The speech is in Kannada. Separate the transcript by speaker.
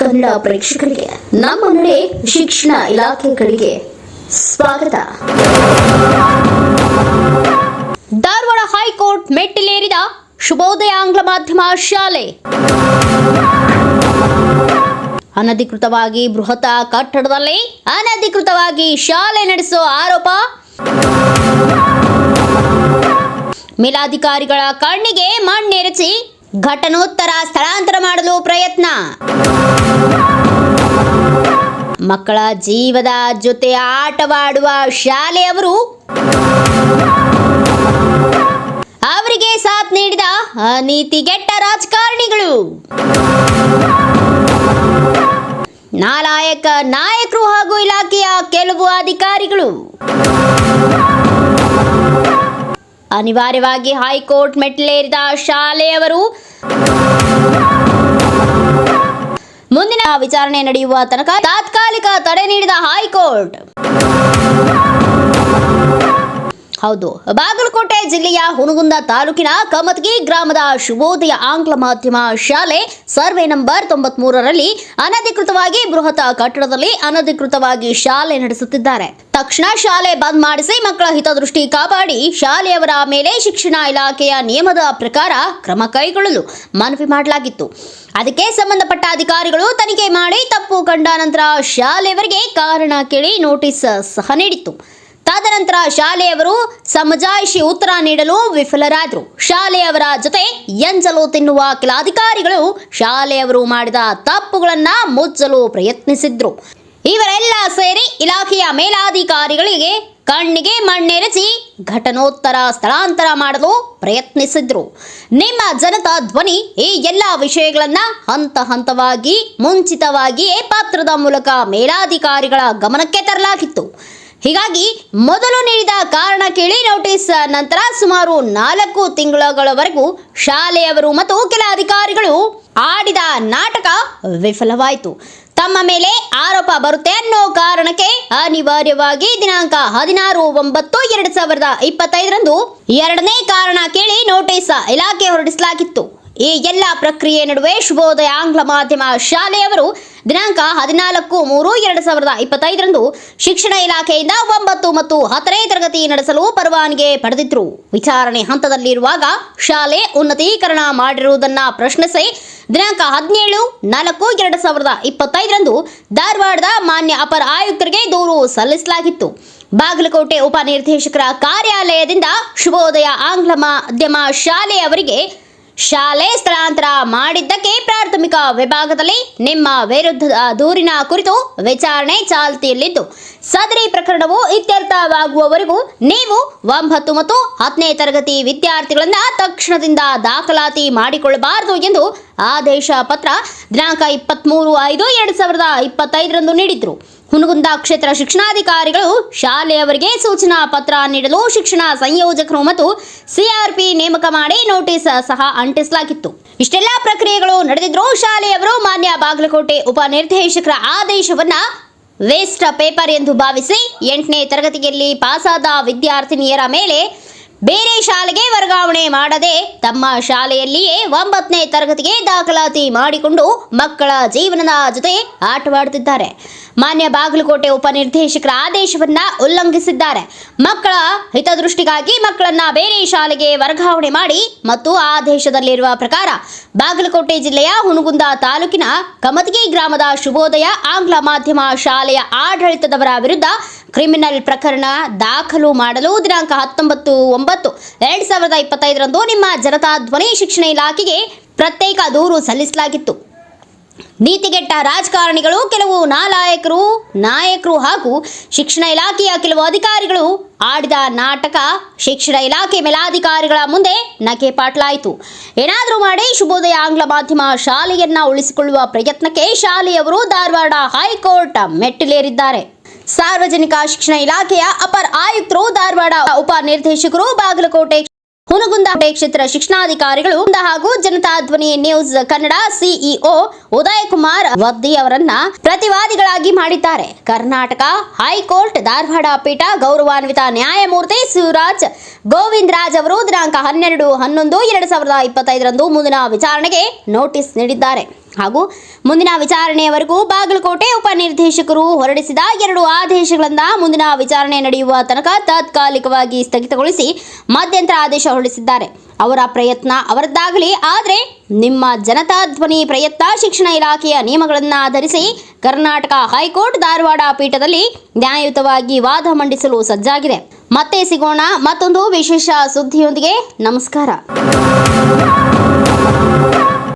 Speaker 1: ಕನ್ನಡ ಪ್ರೇಕ್ಷಕರಿಗೆ, ನಮ್ಮ ನಡೆ ಶಿಕ್ಷಣ ಇಲಾಖೆ ಕಡೆಗೆ ಸ್ವಾಗತ. ಧಾರವಾಡ ಹೈಕೋರ್ಟ್ ಮೆಟ್ಟಿಲೇರಿದ ಶುಭೋದಯ ಆಂಗ್ಲ ಮಾಧ್ಯಮ ಶಾಲೆ. ಅನಧಿಕೃತವಾಗಿ ಬೃಹತ್ ಕಟ್ಟಡದಲ್ಲಿ ಅನಧಿಕೃತವಾಗಿ ಶಾಲೆ ನಡೆಸುವ ಆರೋಪ. ಮೇಲಾಧಿಕಾರಿಗಳ ಕಣ್ಣಿಗೆ ಮಣ್ಣೆರಚಿ ಘಟನೋತ್ತರ ಸ್ಥಳಾಂತರ ಮಾಡಲು ಪ್ರಯತ್ನ. ಮಕ್ಕಳ ಜೀವದ ಜೊತೆ ಆಟವಾಡುವ ಶಾಲೆಯವರು ಅವರಿಗೆ ಸಾಥ್ ನೀಡಿದ ಅನೀತಿಗೆಟ್ಟ ರಾಜಕಾರಣಿಗಳು. ನಾಲಾಯಕ ನಾಯಕರು ಹಾಗೂ ಇಲಾಖೆಯ ಕೆಲವು ಅಧಿಕಾರಿಗಳು. ಅನಿವಾರ್ಯವಾಗಿ ಹೈಕೋರ್ಟ್ ಮೆಟ್ಟಿಲೇರಿದ ಶಾಲೆಯವರು. ಮುಂದಿನ ವಿಚಾರಣೆ ನಡೆಯುವ ತನಕ ತಾತ್ಕಾಲಿಕ ತಡೆ ನೀಡಿದ ಹೈಕೋರ್ಟ್. ಹೌದು. ಬಾಗಲಕೋಟೆ ಜಿಲ್ಲೆಯ ಹುನಗುಂದ ತಾಲೂಕಿನ ಕಮತ್ಗಿ ಗ್ರಾಮದ ಶುಭೋದಯ ಆಂಗ್ಲ ಮಾಧ್ಯಮ ಶಾಲೆ ಸರ್ವೆ ನಂಬರ್ ತೊಂಬತ್ ಮೂರರಲ್ಲಿ ಅನಧಿಕೃತವಾಗಿ ಬೃಹತ್ ಕಟ್ಟಡದಲ್ಲಿ ಅನಧಿಕೃತವಾಗಿ ಶಾಲೆ ನಡೆಸುತ್ತಿದ್ದಾರೆ. ತಕ್ಷಣ ಶಾಲೆ ಬಂದ್ ಮಾಡಿಸಿ ಮಕ್ಕಳ ಹಿತದೃಷ್ಟಿ ಕಾಪಾಡಿ ಶಾಲೆಯವರ ಮೇಲೆ ಶಿಕ್ಷಣ ಇಲಾಖೆಯ ನಿಯಮದ ಪ್ರಕಾರ ಕ್ರಮ ಕೈಗೊಳ್ಳಲು ಮನವಿ ಮಾಡಲಾಗಿತ್ತು. ಅದಕ್ಕೆ ಸಂಬಂಧಪಟ್ಟ ಅಧಿಕಾರಿಗಳು ತನಿಖೆ ಮಾಡಿ ತಪ್ಪು ಕಂಡ ನಂತರ ಶಾಲೆಯವರಿಗೆ ಕಾರಣ ಕೇಳಿ ನೋಟಿಸ್ ಸಹ ನೀಡಿತ್ತು. ತದನಂತರ ಶಾಲೆಯವರು ಸಮಜಾಯಿಷಿ ಉತ್ತರ ನೀಡಲು ವಿಫಲರಾದರು. ಶಾಲೆಯವರ ಜೊತೆ ಎಂಜಲು ತಿನ್ನುವ ಕೆಲ ಅಧಿಕಾರಿಗಳು ಶಾಲೆಯವರು ಮಾಡಿದ ತಪ್ಪುಗಳನ್ನ ಮುಚ್ಚಲು ಪ್ರಯತ್ನಿಸಿದ್ರು. ಇವರೆಲ್ಲ ಸೇರಿ ಇಲಾಖೆಯ ಮೇಲಾಧಿಕಾರಿಗಳಿಗೆ ಕಣ್ಣಿಗೆ ಮಣ್ಣೆರಚಿ ಘಟನೋತ್ತರ ಸ್ಥಳಾಂತರ ಮಾಡಲು ಪ್ರಯತ್ನಿಸಿದ್ರು. ನಿಮ್ಮ ಜನತಾ ಧ್ವನಿ ಈ ಎಲ್ಲ ವಿಷಯಗಳನ್ನ ಹಂತ ಹಂತವಾಗಿ ಮುಂಚಿತವಾಗಿಯೇ ಪತ್ರದ ಮೂಲಕ ಮೇಲಾಧಿಕಾರಿಗಳ ಗಮನಕ್ಕೆ ತರಲಾಗಿತ್ತು. ಹೀಗಾಗಿ ಮೊದಲು ನೀಡಿದ ಕಾರಣ ಕೇಳಿ ನೋಟಿಸ್ ನಂತರ ಸುಮಾರು ನಾಲ್ಕು ತಿಂಗಳಗಳವರೆಗೂ ಶಾಲೆಯವರು ಮತ್ತು ಕೆಲ ಅಧಿಕಾರಿಗಳು ಆಡಿದ ನಾಟಕ ವಿಫಲವಾಯಿತು. ತಮ್ಮ ಮೇಲೆ ಆರೋಪ ಬರುತ್ತೆ ಅನ್ನೋ ಕಾರಣಕ್ಕೆ ಅನಿವಾರ್ಯವಾಗಿ ದಿನಾಂಕ ಹದಿನಾರು ಒಂಬತ್ತು ಎರಡು ಸಾವಿರದ ಇಪ್ಪತ್ತೈದರಂದು ಎರಡನೇ ಕಾರಣ ಕೇಳಿ ನೋಟಿಸ್ ಇಲಾಖೆ ಹೊರಡಿಸಲಾಗಿತ್ತು. ಈ ಎಲ್ಲ ಪ್ರಕ್ರಿಯೆ ನಡುವೆ ಶುಭೋದಯ ಆಂಗ್ಲ ಮಾಧ್ಯಮ ಶಾಲೆಯವರು ದಿನಾಂಕ ಹದಿನಾಲ್ಕು ಮೂರು ಎರಡು ಸಾವಿರದ ಇಪ್ಪತ್ತೈದರಂದು ಶಿಕ್ಷಣ ಇಲಾಖೆಯಿಂದ ಒಂಬತ್ತು ಮತ್ತು ಹತ್ತನೇ ತರಗತಿ ನಡೆಸಲು ಪರವಾನಗಿ ಪಡೆದಿದ್ರು. ವಿಚಾರಣೆ ಹಂತದಲ್ಲಿರುವಾಗ ಶಾಲೆ ಉನ್ನತೀಕರಣ ಮಾಡಿರುವುದನ್ನ ಪ್ರಶ್ನಿಸಿ ದಿನಾಂಕ ಹದಿನೇಳು ನಾಲ್ಕು ಎರಡು ಸಾವಿರದ ಇಪ್ಪತ್ತೈದರಂದು ಧಾರವಾಡದ ಮಾನ್ಯ ಅಪರ ಆಯುಕ್ತರಿಗೆ ದೂರು ಸಲ್ಲಿಸಲಾಗಿತ್ತು. ಬಾಗಲಕೋಟೆ ಉಪನಿರ್ದೇಶಕರ ಕಾರ್ಯಾಲಯದಿಂದ ಶುಭೋದಯ ಆಂಗ್ಲ ಮಾಧ್ಯಮ ಶಾಲೆಯವರಿಗೆ ಶಾಲೆ ಸ್ಥಳಾಂತರ ಮಾಡಿದ್ದಕ್ಕೆ ಪ್ರಾಥಮಿಕ ವಿಭಾಗದಲ್ಲಿ ನಿಮ್ಮ ವಿರುದ್ಧದ ದೂರಿನ ಕುರಿತು ವಿಚಾರಣೆ ಚಾಲ್ತಿಯಲ್ಲಿದ್ದು, ಸದರಿ ಪ್ರಕರಣವು ಇತ್ಯರ್ಥವಾಗುವವರೆಗೂ ನೀವು ಒಂಬತ್ತು ಮತ್ತು ಹತ್ತನೇ ತರಗತಿ ವಿದ್ಯಾರ್ಥಿಗಳನ್ನ ತಕ್ಷಣದಿಂದ ದಾಖಲಾತಿ ಮಾಡಿಕೊಳ್ಳಬಾರದು ಎಂದು ಆದೇಶ ಪತ್ರ ದಿನಾಂಕ ಇಪ್ಪತ್ತ್ಮೂರು ಐದು ಎರಡು ಸಾವಿರದ ಇಪ್ಪತ್ತೈದರಂದು ನೀಡಿದ್ರು. ಹುನಗುಂದ ಕ್ಷೇತ್ರ ಶಿಕ್ಷಣಾಧಿಕಾರಿಗಳು ಶಾಲೆಯವರಿಗೆ ಸೂಚನಾ ಪತ್ರ ನೀಡಲು ಶಿಕ್ಷಣ ಸಂಯೋಜಕರು ಮತ್ತು ಸಿಆರ್ಪಿ ನೇಮಕ ಮಾಡಿ ನೋಟಿಸ್ ಸಹ ಅಂಟಿಸಲಾಗಿತ್ತು. ಇಷ್ಟೆಲ್ಲ ಪ್ರಕ್ರಿಯೆಗಳು ನಡೆದಿದ್ರೂ ಶಾಲೆಯವರು ಮಾನ್ಯ ಬಾಗಲಕೋಟೆ ಉಪನಿರ್ದೇಶಕರ ಆದೇಶವನ್ನ ವೇಸ್ಟ್ ಪೇಪರ್ ಎಂದು ಭಾವಿಸಿ ಎಂಟನೇ ತರಗತಿಯಲ್ಲಿ ಪಾಸಾದ ವಿದ್ಯಾರ್ಥಿನಿಯರ ಮೇಲೆ ಬೇರೆ ಶಾಲೆಗೆ ವರ್ಗಾವಣೆ ಮಾಡದೆ ತಮ್ಮ ಶಾಲೆಯಲ್ಲಿಯೇ ಒಂಬತ್ತನೇ ತರಗತಿಗೆ ದಾಖಲಾತಿ ಮಾಡಿಕೊಂಡು ಮಕ್ಕಳ ಜೀವನದ ಜೊತೆ ಆಟವಾಡುತ್ತಿದ್ದಾರೆ. ಮಾನ್ಯ ಬಾಗಲಕೋಟೆ ಉಪನಿರ್ದೇಶಕರ ಆದೇಶವನ್ನ ಉಲ್ಲಂಘಿಸಿದ್ದಾರೆ. ಮಕ್ಕಳ ಹಿತದೃಷ್ಟಿಗಾಗಿ ಮಕ್ಕಳನ್ನ ಬೇರೆ ಶಾಲೆಗೆ ವರ್ಗಾವಣೆ ಮಾಡಿ ಮತ್ತು ಆದೇಶದಲ್ಲಿರುವ ಪ್ರಕಾರ ಬಾಗಲಕೋಟೆ ಜಿಲ್ಲೆಯ ಹುನಗುಂದ ತಾಲೂಕಿನ ಕಮತಗಿ ಗ್ರಾಮದ ಶುಭೋದಯ ಆಂಗ್ಲ ಮಾಧ್ಯಮ ಶಾಲೆಯ ಆಡಳಿತದವರ ವಿರುದ್ಧ ಕ್ರಿಮಿನಲ್ ಪ್ರಕರಣ ದಾಖಲು ಮಾಡಲು ದಿನಾಂಕ ಹತ್ತೊಂಬತ್ತು, ಒಂಬತ್ತು, ಎರಡ್ ಸಾವಿರದ ಇಪ್ಪತ್ತೈದರಂದು ನಿಮ್ಮ ಜನತಾ ಧ್ವನಿ ಶಿಕ್ಷಣ ಇಲಾಖೆಗೆ ಪ್ರತ್ಯೇಕ ದೂರು ಸಲ್ಲಿಸಲಾಗಿತ್ತು. ನೀತಿಗೆಟ್ಟ ರಾಜಕಾರಣಿಗಳು, ಕೆಲವು ನಾಲಾಯಕರು, ನಾಯಕರು ಹಾಗೂ ಶಿಕ್ಷಣ ಇಲಾಖೆಯ ಕೆಲವು ಅಧಿಕಾರಿಗಳು ಆಡಿದ ನಾಟಕ ಶಿಕ್ಷಣ ಇಲಾಖೆ ಮೇಲಾಧಿಕಾರಿಗಳ ಮುಂದೆ ನಗೆ ಪಾಟ್ಲಾಯಿತು. ಏನಾದರೂ ಮಾಡಿ ಶುಭೋದಯ ಆಂಗ್ಲ ಮಾಧ್ಯಮ ಶಾಲೆಯನ್ನ ಉಳಿಸಿಕೊಳ್ಳುವ ಪ್ರಯತ್ನಕ್ಕೆ ಶಾಲೆಯವರು ಧಾರವಾಡ ಹೈಕೋರ್ಟ್ ಮೆಟ್ಟಿಲೇರಿದ್ದಾರೆ. ಸಾರ್ವಜನಿಕ ಶಿಕ್ಷಣ ಇಲಾಖೆಯ ಅಪರ ಆಯುಕ್ತರು ಧಾರವಾಡ ಉಪನಿರ್ದೇಶಕರು ಬಾಗಲಕೋಟೆ ಹುನಗುಂದ ಕ್ಷೇತ್ರ ಶಿಕ್ಷಣಾಧಿಕಾರಿಗಳು ಹಾಗೂ ಜನತಾ ಧ್ವನಿ ನ್ಯೂಸ್ ಕನ್ನಡ ಸಿಇಒ ಉದಯ್ ಕುಮಾರ್ ವದ್ದಿ ಅವರನ್ನ ಪ್ರತಿವಾದಿಗಳಾಗಿ ಮಾಡಿದ್ದಾರೆ. ಕರ್ನಾಟಕ ಹೈಕೋರ್ಟ್, ಧಾರವಾಡ ಪೀಠ, ಗೌರವಾನ್ವಿತ ನ್ಯಾಯಮೂರ್ತಿ ಶಿವರಾಜ್ ಗೋವಿಂದರಾಜ್ ಅವರು ದಿನಾಂಕ ಹನ್ನೆರಡು ಹನ್ನೊಂದು, ಎರಡು ಸಾವಿರದ ಇಪ್ಪತ್ತೈದರಂದು ಮುಂದಿನ ವಿಚಾರಣೆಗೆ ನೋಟಿಸ್ ನೀಡಿದ್ದಾರೆ. ಹಾಗೂ ಮುಂದಿನ ವಿಚಾರಣೆಯವರೆಗೂ ಬಾಗಲಕೋಟೆ ಉಪನಿರ್ದೇಶಕರು ಹೊರಡಿಸಿದ ಎರಡು ಆದೇಶಗಳಿಂದ ಮುಂದಿನ ವಿಚಾರಣೆ ನಡೆಯುವ ತನಕ ತಾತ್ಕಾಲಿಕವಾಗಿ ಸ್ಥಗಿತಗೊಳಿಸಿ ಮಧ್ಯಂತರ ಆದೇಶ ಹೊರಡಿಸಿದ್ದಾರೆ. ಅವರ ಪ್ರಯತ್ನ ಅವರದ್ದಾಗಲಿ, ಆದರೆ ನಿಮ್ಮ ಜನತಾ ಧ್ವನಿ ಪ್ರಯತ್ನ ಶಿಕ್ಷಣ ಇಲಾಖೆಯ ನಿಯಮಗಳನ್ನು ಆಧರಿಸಿ ಕರ್ನಾಟಕ ಹೈಕೋರ್ಟ್ ಧಾರವಾಡ ಪೀಠದಲ್ಲಿ ನ್ಯಾಯಯುತವಾಗಿ ವಾದ ಮಂಡಿಸಲು ಸಜ್ಜಾಗಿದೆ. ಮತ್ತೆ ಸಿಗೋಣ ಮತ್ತೊಂದು ವಿಶೇಷ ಸುದ್ದಿಯೊಂದಿಗೆ. ನಮಸ್ಕಾರ.